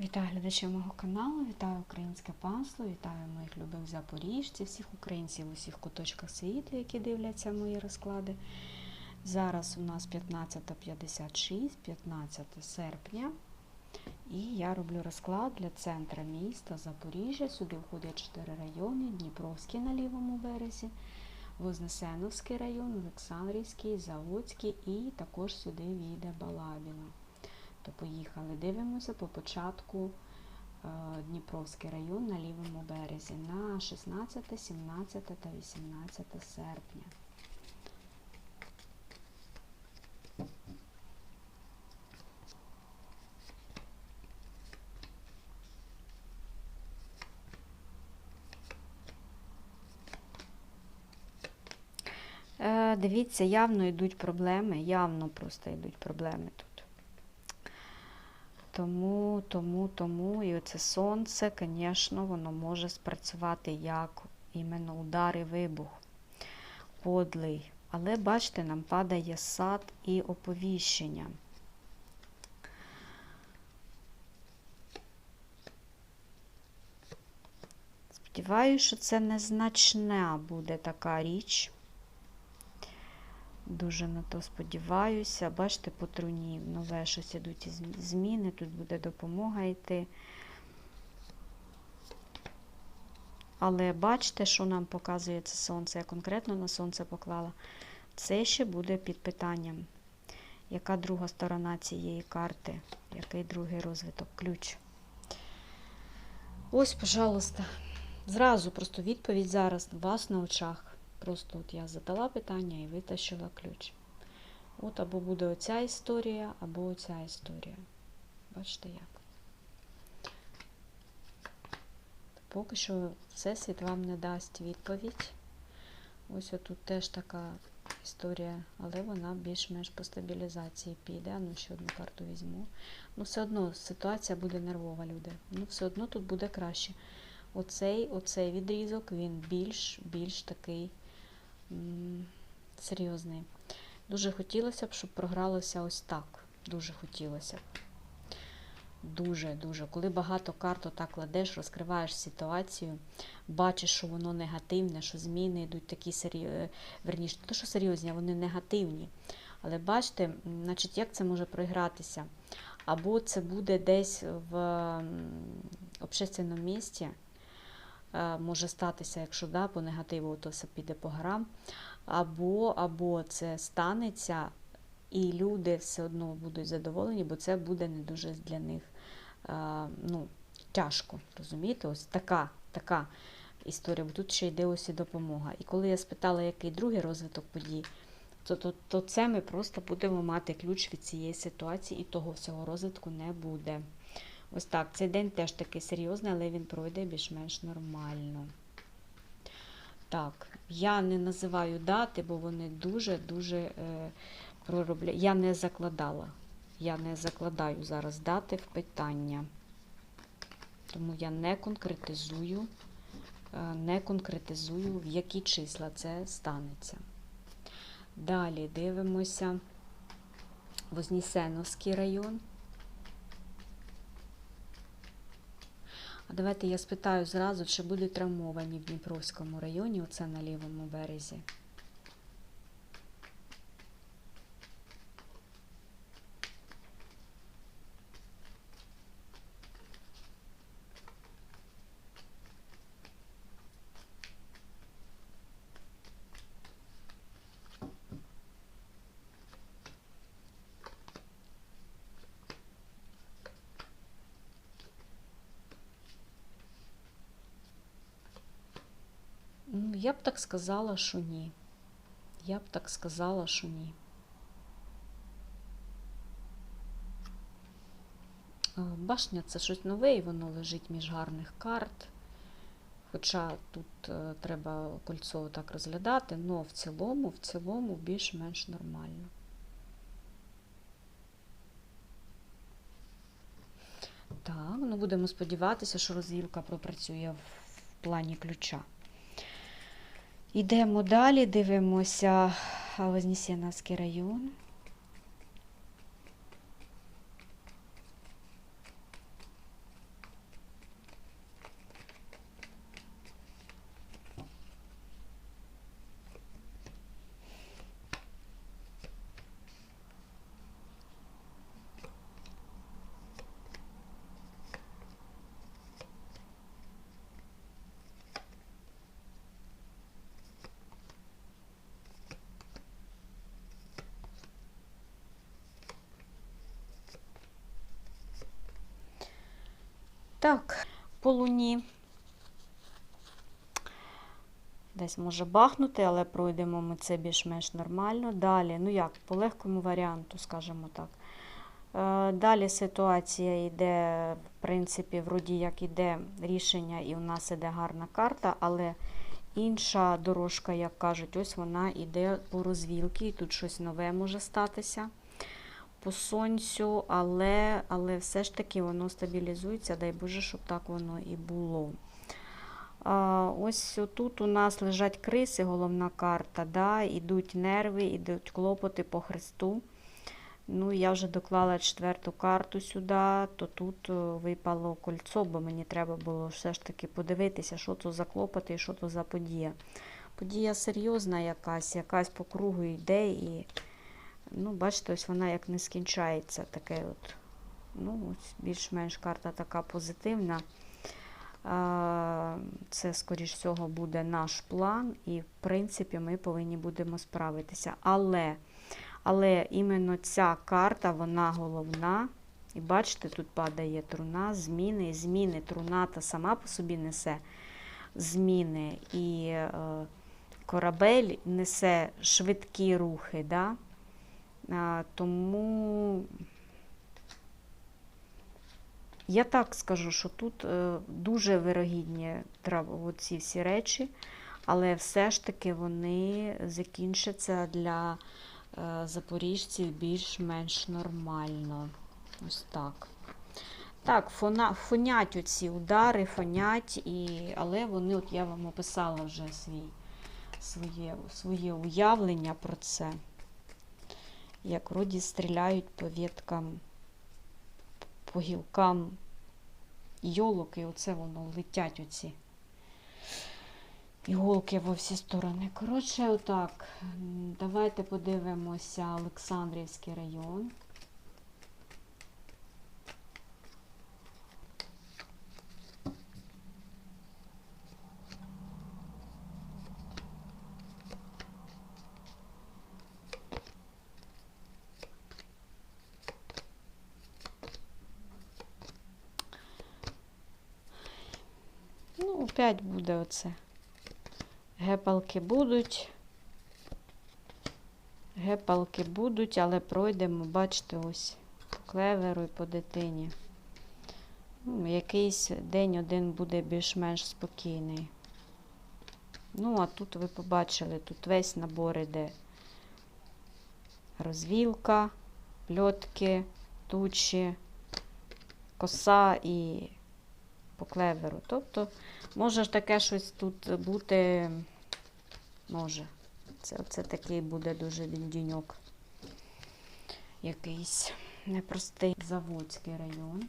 Вітаю глядачів мого каналу, вітаю українське панство, вітаю моїх любих запоріжців, всіх українців у всіх куточках світу, які дивляться мої розклади. Зараз у нас 15.56, 15 серпня. І я роблю розклад для центра міста Запоріжжя. Сюди входять 4 райони: Дніпровський на лівому березі, Вознесеновський район, Олександрівський, Заводський і також сюди війде Балабіно. То поїхали. Дивимося по початку е, Дніпровський район на лівому березі на 16, 17 та 18 серпня. Е, Дивіться, явно йдуть проблеми, явно просто йдуть проблеми тут. Тому, тому, тому, і оце сонце, звісно, воно може спрацювати як іменно удар і вибух подлий. Але бачите, нам падає сад і оповіщення. Сподіваюся, що це незначна буде така річ. Дуже на то сподіваюся. Бачите, по труні нове щось ідуть зміни, тут буде допомога йти. Але бачите, що нам показує це сонце. Я конкретно на сонце поклала. Це ще буде під питанням. Яка друга сторона цієї карти? Який другий розвиток? Ключ. Ось, пожалуйста. Зразу просто відповідь зараз у вас на очах. Просто от я задала питання і витащила ключ. От або буде оця історія, або оця історія. Бачите як? Поки що Всесвіт вам не дасть відповідь. Ось отут теж така історія, але вона більш-менш по стабілізації піде. Ну, ще одну карту візьму. Ну, все одно ситуація буде нервова, люди. Ну, все одно тут буде краще. Оцей, оцей відрізок, він більш, більш такий серйозний. Дуже хотілося б, щоб програлося ось так. Дуже хотілося б. Дуже, дуже. Коли багато карт отак кладеш, розкриваєш ситуацію, бачиш, що воно негативне, що зміни йдуть такі серйозні, верніше, не то, що серйозні, а вони негативні. Але бачите, значить, як це може проігратися? Або це буде десь в общественному місці, е, може статися, якщо да, по негативу, то все піде по грам. Або, або це станеться, і люди все одно будуть задоволені, бо це буде не дуже для них е, ну, тяжко. Розумієте? Ось така, така історія, бо тут ще йде ось і допомога. І коли я спитала, який другий розвиток подій, то, то, то це ми просто будемо мати ключ від цієї ситуації, і того всього розвитку не буде. Ось так, цей день теж такий серйозний, але він пройде більш-менш нормально. Так, я не називаю дати, бо вони дуже-дуже е, проробляють. Я не закладала. Я не закладаю зараз дати в питання. Тому я не конкретизую, е, не конкретизую, в які числа це станеться. Далі дивимося Вознесеновський район. А давайте я спитаю зразу, чи будуть травмовані в Дніпровському районі, оце на лівому березі. Ну, я б так сказала, що ні. Я б так сказала, що ні. Е, Башня це щось нове, і воно лежить між гарних карт. Хоча тут е, треба кольцо так розглядати, але в цілому, в цілому більш-менш нормально. Так, ну будемо сподіватися, що розвілка пропрацює в плані ключа. Йдемо далі, дивимося Вознесеновський район. Так, по луні. Десь може бахнути, але пройдемо ми це більш-менш нормально. Далі, ну як, по легкому варіанту, скажімо так. Е, Далі ситуація йде, в принципі, вроді як іде рішення, і у нас іде гарна карта, але інша дорожка, як кажуть, ось вона йде по розвілки, і тут щось нове може статися по сонцю, але, але все ж таки воно стабілізується, дай Боже, щоб так воно і було. А, ось тут у нас лежать криси, головна карта, да, ідуть нерви, ідуть клопоти по хресту. Ну, я вже доклала четверту карту сюди, то тут е, випало кольцо, бо мені треба було все ж таки подивитися, що то за клопоти і що то за подія. Подія серйозна якась, якась по кругу йде і, ну, бачите, ось вона як не скінчається. Таке от, ну, більш-менш карта така позитивна. Це, скоріш всього, буде наш план, і, в принципі, ми повинні будемо справитися. Але, але іменно ця карта, вона головна. І бачите, тут падає труна, зміни. Зміни труна та сама по собі несе зміни. І е, корабель несе швидкі рухи. Да? Тому я так скажу, що тут е, дуже вирогідні ці всі речі, але все ж таки вони закінчаться для е, запоріжців більш-менш нормально. Ось так. Так, фона, фонять оці удари, фонять, і, але вони, от я вам описала вже свій, своє, своє уявлення про це. Як вроді стріляють по віткам, по гілкам йолок, і оце воно летять оці іголки во всі сторони. Коротше, отак. Давайте подивимося Олександрівський район. Ну, опять буде оце. Гепалки будуть. Гепалки будуть, але пройдемо, бачите, ось по клеверу і по дитині. Ну, якийсь день один буде більш-менш спокійний. Ну, а тут ви побачили, тут весь набор іде. Розвілка, пльотки, тучі, коса і по клеверу. Тобто, може таке щось тут бути, може. Це, це такий буде дуже діньок. Якийсь непростий Заводський район.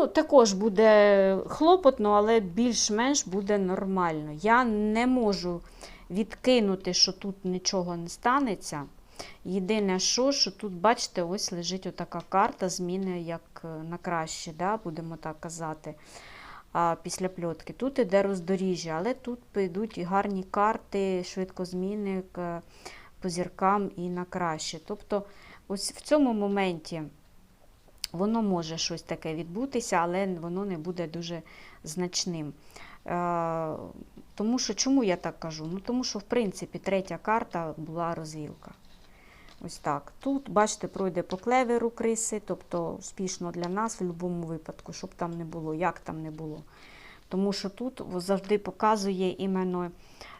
Ну, також буде хлопотно, але більш-менш буде нормально. Я не можу відкинути, що тут нічого не станеться. Єдине, що, що тут, бачите, ось лежить отака карта зміни як е, на краще, да, будемо так казати, а, після пльотки. Тут іде роздоріжжя, але тут підуть гарні карти, швидкозміни к- по зіркам і на краще. Тобто, ось в цьому моменті. Воно може щось таке відбутися, але воно не буде дуже значним. Е, тому що, чому я так кажу? Ну, тому що, в принципі, третя карта була розвілка. Ось так. Тут, бачите, пройде по клеверу криси, тобто успішно для нас в будь-якому випадку, щоб там не було, як там не було. Тому що тут завжди показує іменно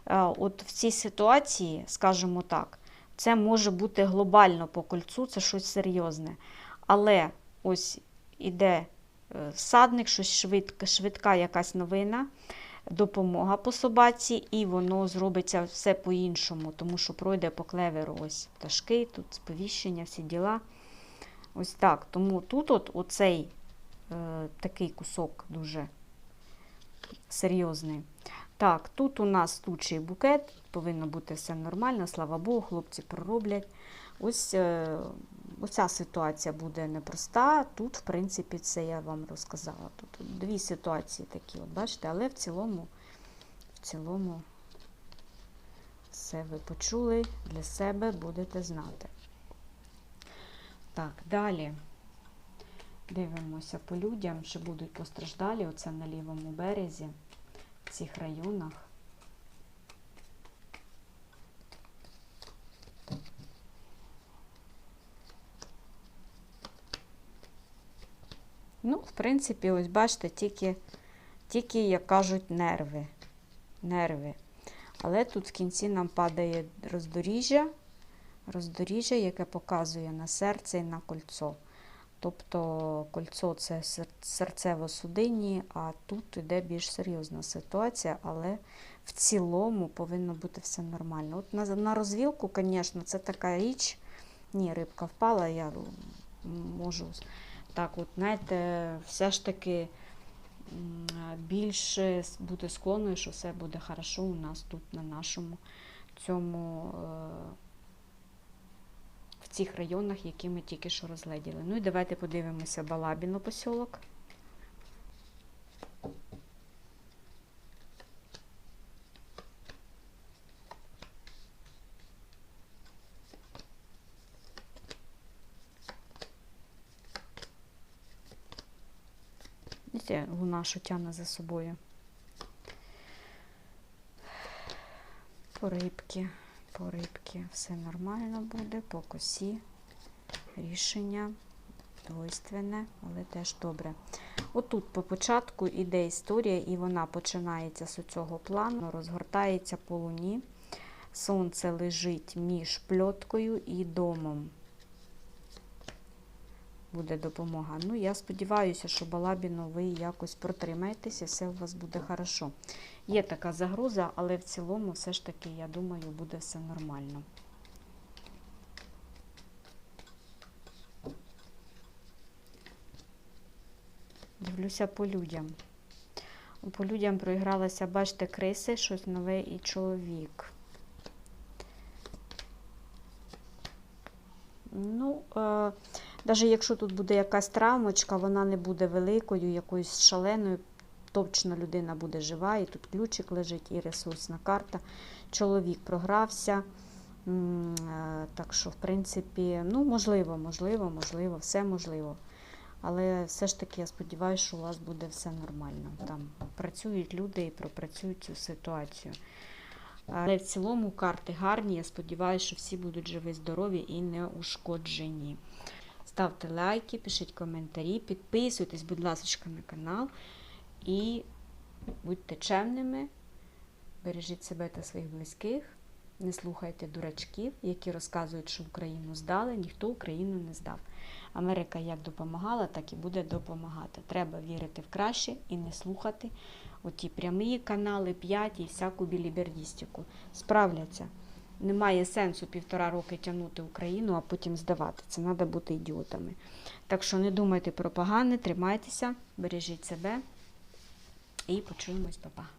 е, от в цій ситуації, скажімо так, це може бути глобально по кольцу, це щось серйозне. Але ось іде е, всадник, щось швидка, швидка якась новина, допомога по собаці, і воно зробиться все по-іншому, тому що пройде по клеверу ось пташки, тут сповіщення, всі діла. Ось так. Тому тут от оцей е, такий кусок дуже серйозний. Так, тут у нас тучий букет, повинно бути все нормально, слава Богу, хлопці пророблять. Ось е, оця ситуація буде непроста. Тут, в принципі, це я вам розказала. Тут дві ситуації такі, от бачите, але в цілому, в цілому, все ви почули для себе, будете знати. Так, далі дивимося по людям, що будуть постраждалі. Оце на лівому березі, в цих районах. Ну, в принципі, ось бачите, тільки, тільки, як кажуть, нерви. Нерви. Але тут в кінці нам падає роздоріжжя, роздоріжжя, яке показує на серце і на кольцо. Тобто кольцо це серцево-судинні, а тут йде більш серйозна ситуація, але в цілому повинно бути все нормально. От на, на розвілку, звісно, це така річ. Ні, рибка впала, я можу так, от, знаєте, все ж таки більше бути склонною, що все буде хорошо у нас тут на нашому цьому. е, в цих районах, які ми тільки що розгляділи. Ну і давайте подивимося Балабіно посілок. Бачите, луна, що тягне за собою. По рибки, по рибки все нормально буде, по косі рішення двойственне, але теж добре. Отут по початку іде історія, і вона починається з цього плану, розгортається по луні. Сонце лежить між пльоткою і домом. Буде допомога. Ну, я сподіваюся, що Балабіно ви якось протримаєтесь і все у вас буде хорошо. Є така загроза, але в цілому, все ж таки, я думаю, буде все нормально. Дивлюся по людям. По людям проігралася, бачите, криси, щось нове і чоловік. Ну, е, навіть якщо тут буде якась травмочка, вона не буде великою, якоюсь шаленою. Точно людина буде жива, і тут ключик лежить, і ресурсна карта. Чоловік програвся. Е, Так що, в принципі, ну, можливо, можливо, можливо, все можливо. Але все ж таки я сподіваюся, що у вас буде все нормально. Там працюють люди і пропрацюють цю ситуацію. Але в цілому карти гарні. Я сподіваюся, що всі будуть живі, здорові і не ушкоджені. Ставте лайки, пишіть коментарі, підписуйтесь, будь ласка, на канал. І будьте чемними, бережіть себе та своїх близьких. Не слухайте дурачків, які розказують, що Україну здали, ніхто Україну не здав. Америка як допомагала, так і буде допомагати. Треба вірити в краще і не слухати оті прямі канали, п'ять і всяку білібердістику. Справляться. Немає сенсу півтора роки тягнути Україну, а потім здавати. Це треба бути ідіотами. Так що не думайте про погане, тримайтеся, бережіть себе і почуємось, Па-па.